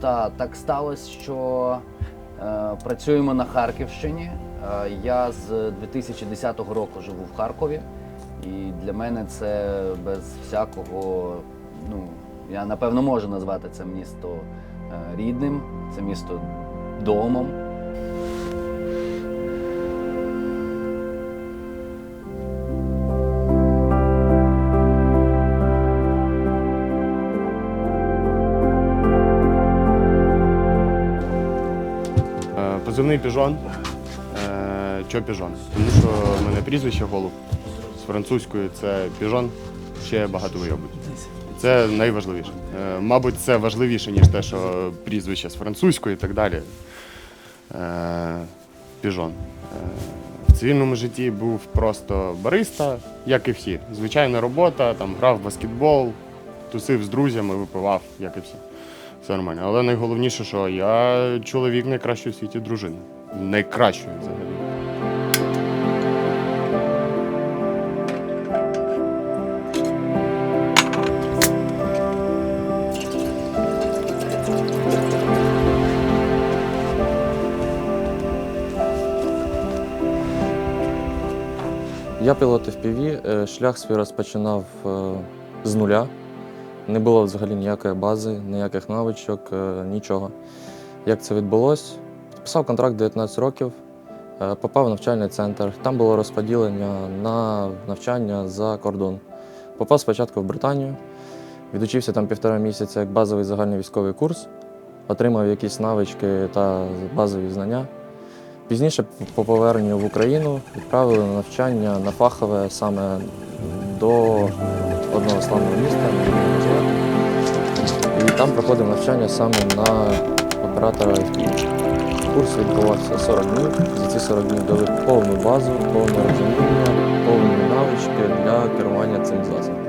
Та так сталося, що е, працюємо на Харківщині. Е, я з 2010 року живу в Харкові, і для мене це без всякого. Ну, я напевно можу назвати це місто е, рідним, це місто домом. Позивний піжон. Е, Чо піжон? Тому що в мене прізвище голуб з французькою це піжон, ще багато вийобуть. Це найважливіше. Е, Мабуть, це важливіше, ніж те, що прізвище з французької і так далі. Е, Піжон. В цивільному житті був просто бариста, як і всі. Звичайна робота, там грав в баскетбол, тусив з друзями, випивав, як і всі. Все нормально. Але найголовніше, що я чоловік найкращої в світі дружини. Найкращої взагалі. Я пілот FPV, е, шлях свій розпочинав е, з нуля. Не було взагалі ніякої бази, ніяких навичок, е, нічого. Як це відбулося? Підписав контракт 19 років, е, попав в навчальний центр. Там було розподілення на навчання за кордон. Попав спочатку в Британію, відучився там півтора місяця як базовий загальний військовий курс, отримав якісь навички та базові знання. Пізніше по поверненню в Україну відправили на навчання на фахове саме до одного славного міста. І там проходив навчання саме на оператора FPV. Курс відбувався 40 днів. За ці 40 днів дали повну базу, повне розуміння, повні навички для керування цим засобом.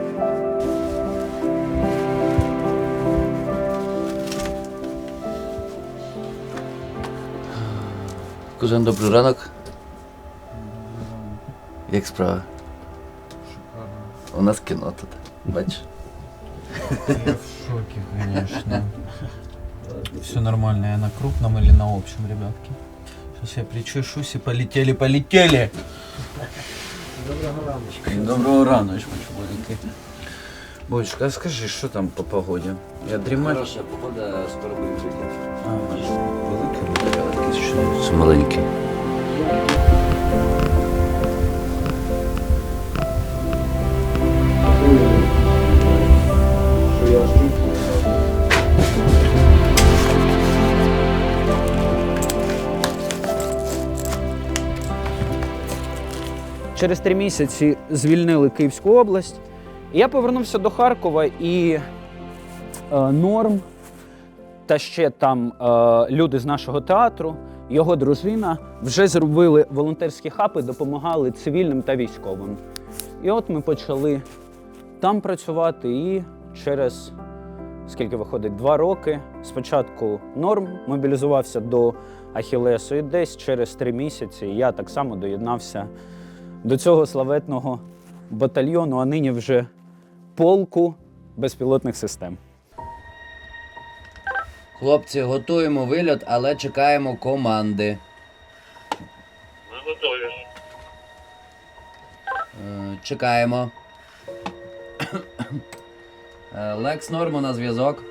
Кузен, добрий ранок. Як справа? У нас кіно тут. Бачиш? Я в шоке, конечно. Все нормально, я на крупном или на общем, ребятки? Сейчас я причешусь и полетели, полетели! Доброго раночку, чоловіки. Бочка, а скажи, що там по погоді? Я дрімаю. Хороша погода, скоро будемо жити. Що це Через три місяці звільнили Київську область. І я повернувся до Харкова і е, норм та ще там е, люди з нашого театру, його дружина вже зробили волонтерські хапи, допомагали цивільним та військовим. І от ми почали там працювати і через скільки виходить, два роки. Спочатку норм мобілізувався до Ахілесу, і десь через три місяці я так само доєднався до цього славетного батальйону, а нині вже полку безпілотних систем. Хлопці, готуємо вильот, але чекаємо команди. Ми готові. Е, Чекаємо. Е, Лекс Нормо на зв'язок.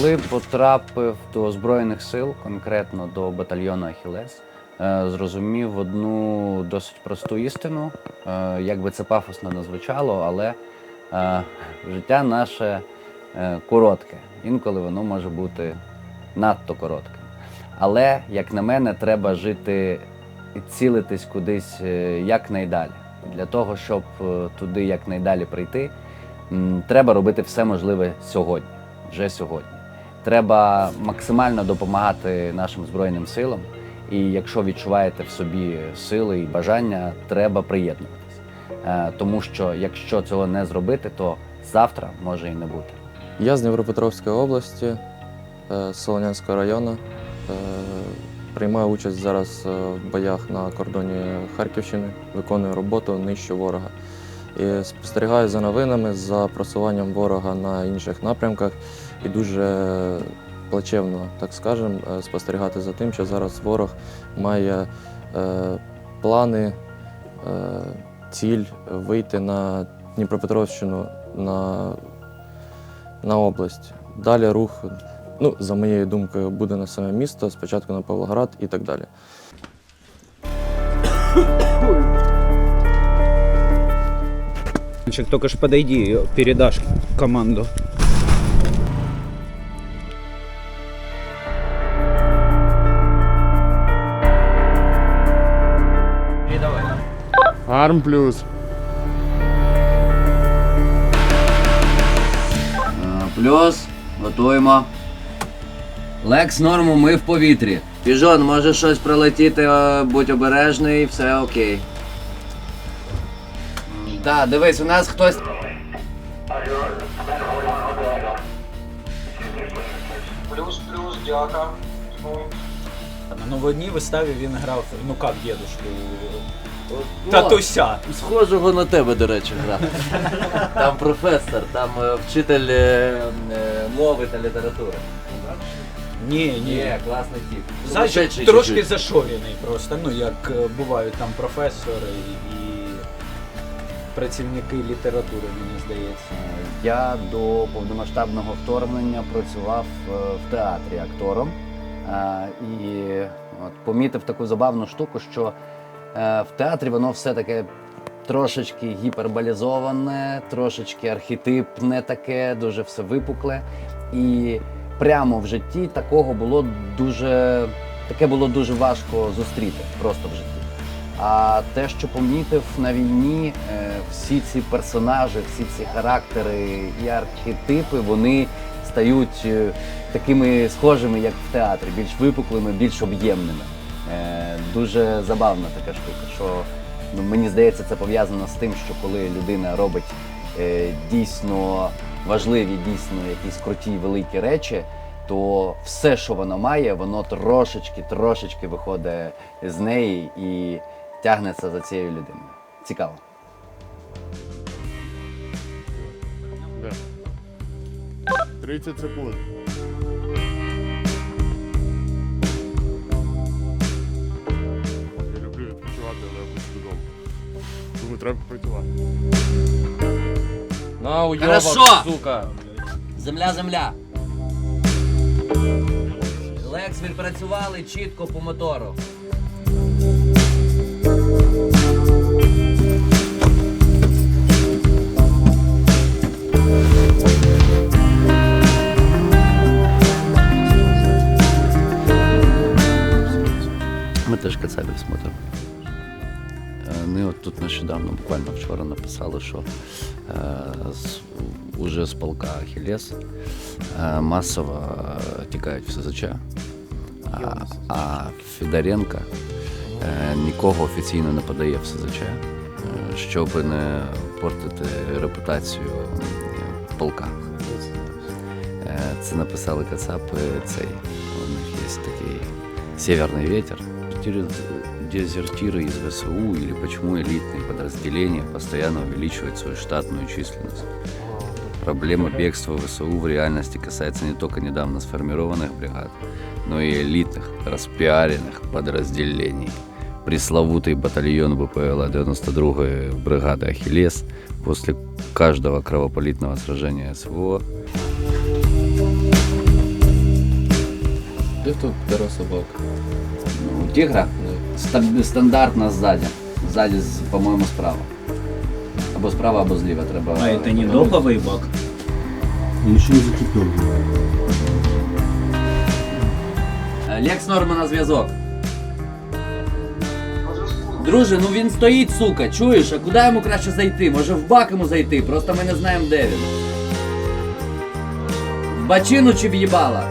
Коли потрапив до Збройних сил, конкретно до батальйону Ахілес, е, зрозумів одну досить просту істину. Е, Як би це пафосно не звучало, але е, життя наше коротке. Інколи воно може бути надто коротким. Але, як на мене, треба жити і цілитись кудись якнайдалі. Для того, щоб туди якнайдалі прийти, треба робити все можливе сьогодні, вже сьогодні. Треба максимально допомагати нашим збройним силам. І якщо відчуваєте в собі сили і бажання, треба приєднуватись. Е, тому що якщо цього не зробити, то завтра може і не бути. Я з Дніпропетровської області, е, Солонянського району. Е, Приймаю участь зараз в боях на кордоні Харківщини, виконую роботу нижче ворога. І спостерігаю за новинами, за просуванням ворога на інших напрямках і дуже плачевно, так скажемо, е, спостерігати за тим, що зараз ворог має е, плани, е, ціль вийти на Дніпропетровщину на на область. Далі рух, ну, за моєю думкою, буде на саме місто, спочатку на Павлоград і так далі. Только ж подойди, передашь команду. Арм плюс. Плюс, готуємо. Лекс норму, ми в повітрі. Піжон, може щось прилетіти, е, будь обережний, все окей. Так, дивись, у нас хтось. Дяка. На новодній виставі він грав, ну як татуся. Схожого на тебе, до речі, грав. Там професор, там е, вчитель е, е, мови та літератури. Ні, ні. Ні, класний тип. Зайчик Сумасшедший трошки чуть-чуть. зашорений просто, ну як е, бувають там професори і працівники літератури, мені здається. Я до повномасштабного вторгнення працював е, в театрі актором Е, і от помітив таку забавну штуку, що в театрі воно все таке трошечки гіперболізоване, трошечки архетипне таке, дуже все випукле. І прямо в житті такого було дуже таке було дуже важко зустріти просто в житті. А те, що помітив на війні, е, всі ці персонажі, всі ці характери і архетипи, вони стають е, такими схожими, як в театрі, більш випуклими, більш об'ємними. Дуже забавна така штука, що ну, мені здається, це пов'язано з тим, що коли людина робить е, дійсно важливі, дійсно якісь круті, великі речі, то все, що вона має, воно трошечки, трошечки виходить з неї і тягнеться за цією людиною. Цікаво. Да. 30 секунд. Думаю, треба працювати. На уйобок, Хорошо! сука! Земля, земля. Лекс відпрацювали чітко по мотору. написали, що е, з, уже з полка Ахілес е, масово е, тікають в СЗЧ, а, а Федоренко е, нікого офіційно не подає в СЗЧ, е, щоб не портити репутацію е, полка. Е, Це написали Кацапи цей. У них є такий Северный ветер. Дезертиры- Дезертиры из ВСУ или почему элитные Подразделения постоянно увеличивают свою штатную численность. Проблема бегства ВСУ в реальности касается не только недавно сформированных бригад, но и элитных, распиаренных подразделений. Пресловутый батальон БПЛА 92-й бригады «Ахиллес» после каждого кровопролитного сражения СВО Де тут дара собак? Ну, тигра ста- стандартно сзади. Сзади, по-моєму, справа. Або справа, або зліва треба. А это не договый бак? Е, Лекс Норма на зв'язок. Друже, ну він стоїть, сука, чуєш? А куди йому краще зайти? Може в бак йому зайти, просто ми не знаємо, де він. В бачину чи в'їбала?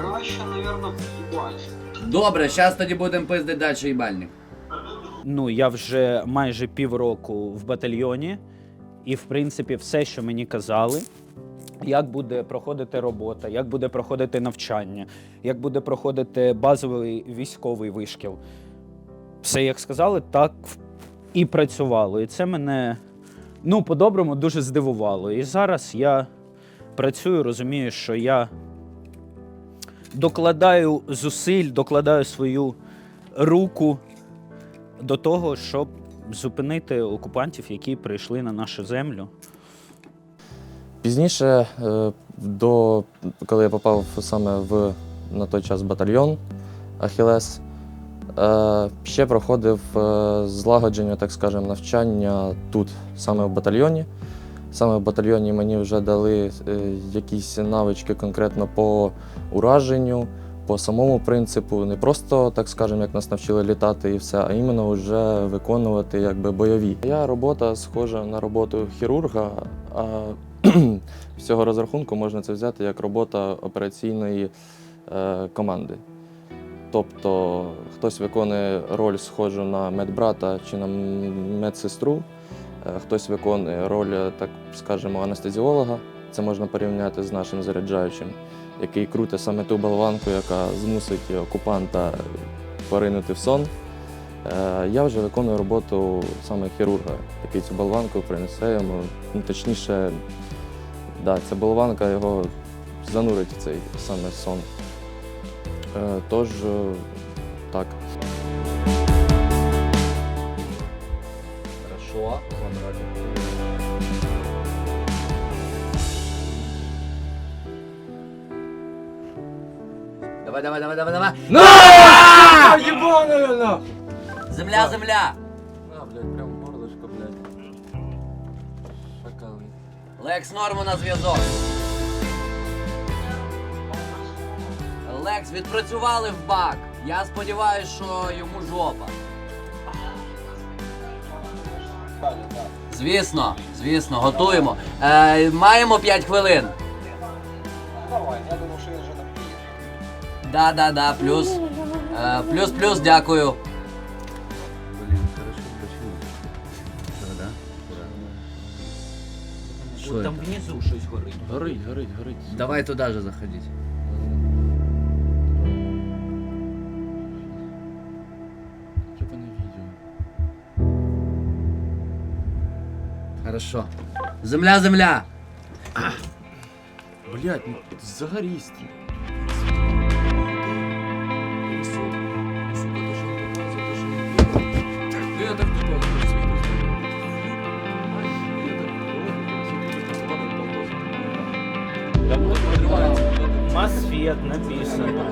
Краще, наверное, в'їбать. Добре, зараз тоді будемо пиздити далі їбальник. Ну, я вже майже півроку в батальйоні, і, в принципі, все, що мені казали, як буде проходити робота, як буде проходити навчання, як буде проходити базовий військовий вишкіл. Все, як сказали, так і працювало. І це мене ну, по-доброму дуже здивувало. І зараз я працюю, розумію, що я докладаю зусиль, докладаю свою руку до того, щоб зупинити окупантів, які прийшли на нашу землю. Пізніше, е, до, коли я попав саме в на той час батальйон Ахілес, е, ще проходив е, злагодження, так скажемо, навчання тут, саме в батальйоні. Саме в батальйоні мені вже дали е, якісь навички конкретно по ураженню, по самому принципу, не просто, так скажемо, як нас навчили літати і все, а іменно вже виконувати якби бойові. Моя робота схожа на роботу хірурга, а з цього розрахунку можна це взяти як робота операційної е, команди. Тобто хтось виконує роль схожу на медбрата чи на медсестру, хтось виконує роль, е, так скажемо, анестезіолога. Це можна порівняти з нашим заряджаючим, який крутить саме ту болванку, яка змусить окупанта поринути в сон. Е, Я вже виконую роботу саме хірурга, який цю болванку принесе йому, ну, точніше, да, ця болванка його занурить в цей саме сон. Е, Тож, Давай, давай, давай, давай, давай. Земля, земля! А, блядь, прям горлышко, блядь. Шакали. Лекс Норму на зв'язок. Лекс, відпрацювали в бак. Я сподіваюся, що йому жопа. Звісно, звісно, готуємо. Е, маємо 5 хвилин. Да, да, да, плюс. Е, плюс, плюс, дякую. Блін, хорошо почему. Да, да? Що Там це? внизу щось горить. Горить, горить, горить. Давай туди же заходіть. Типа на відео. Хорошо. Земля, земля! Блядь, ну загорись ти. Мосфет написано.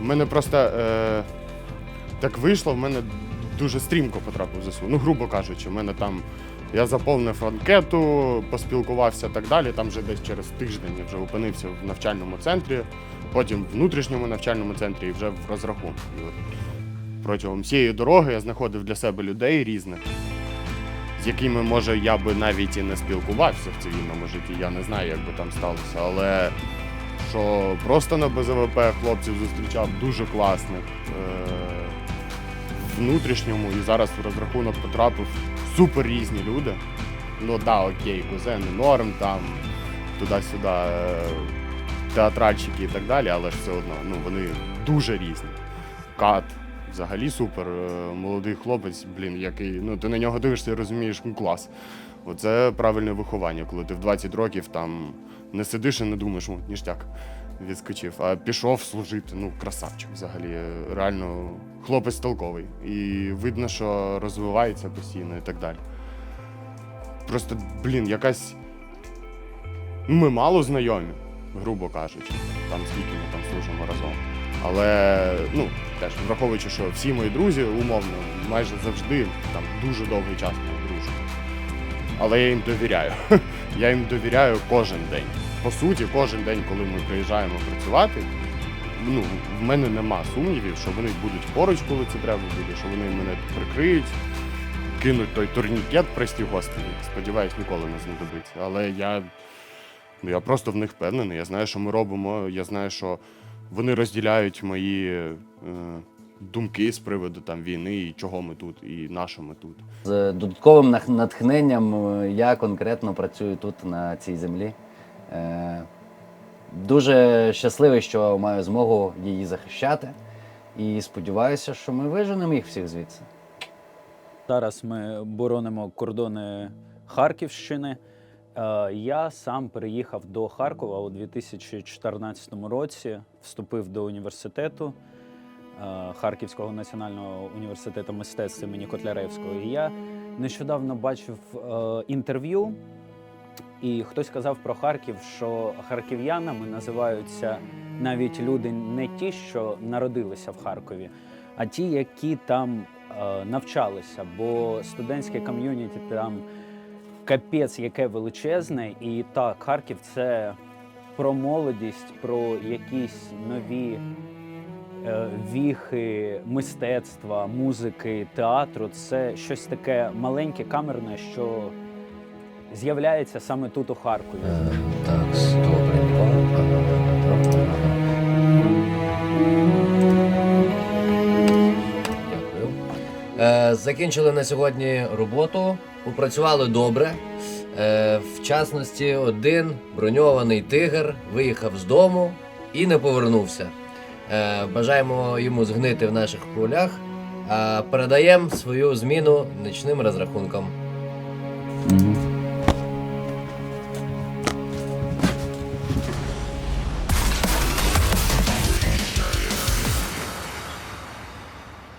У мене просто е, так вийшло, в мене дуже стрімко потрапив в ЗСУ. Ну, грубо кажучи, в мене там я заповнив анкету, поспілкувався так далі. Там вже десь через тиждень я вже опинився в навчальному центрі, потім в внутрішньому навчальному центрі і вже в розрахунку. І от протягом всієї дороги я знаходив для себе людей різних, з якими, може, я би навіть і не спілкувався в цивільному житті. Я не знаю, як би там сталося, але що просто на БЗВП хлопців зустрічав дуже класних. Е- внутрішньому і зараз в розрахунок потрапив супер різні люди. Ну да, окей, кузени норм, там туди-сюди е- театральщики і так далі, але ж все одно ну, вони дуже різні. Кат взагалі супер. е, Молодий хлопець, блін, який ну ти на нього дивишся і розумієш, ну клас. Оце правильне виховання, коли ти в 20 років там не сидиш і не думаєш, о, ніштяк відскочив, а пішов служити. Ну, красавчик взагалі. Реально хлопець толковий. І видно, що розвивається постійно і так далі. Просто, блін, якась. Ми мало знайомі, грубо кажучи, там скільки ми там служимо разом. Але ну, теж враховуючи, що всі мої друзі, умовно, майже завжди там дуже довгий час ми дружимо. Але я їм довіряю. Я їм довіряю кожен день. По суті, кожен день, коли ми приїжджаємо працювати, ну, в мене нема сумнівів, що вони будуть поруч, коли це треба буде, що вони мене прикриють, кинуть той турнікет, прості господи. Сподіваюсь, ніколи не знадобиться. Але я, я просто в них впевнений. Я знаю, що ми робимо. Я знаю, що вони розділяють мої е, думки з приводу там війни і чого ми тут, і на що ми тут. З додатковим натхненням е, я конкретно працюю тут на цій землі. Е, Дуже щасливий, що маю змогу її захищати. І сподіваюся, що ми виженемо їх всіх звідси. Зараз ми боронимо кордони Харківщини. Е, Я сам переїхав до Харкова у 2014 році, вступив до університету е, Харківського національного університету мистецтв імені Котляревського. І я нещодавно бачив інтерв'ю, і хтось сказав про Харків, що харків'янами називаються навіть люди не ті, що народилися в Харкові, а ті, які там е, навчалися, бо студентське ком'юніті там капець яке величезне, і так, Харків це про молодість, про якісь нові е, віхи мистецтва, музики, театру. Це щось таке маленьке, камерне, що з'являється саме тут у Харкові. Так, закінчили на сьогодні роботу. Попрацювали добре. Е, в частності, один броньований тигр виїхав з дому і не повернувся. Е, бажаємо йому згнити в наших полях. А передаємо свою зміну нічним розрахункам.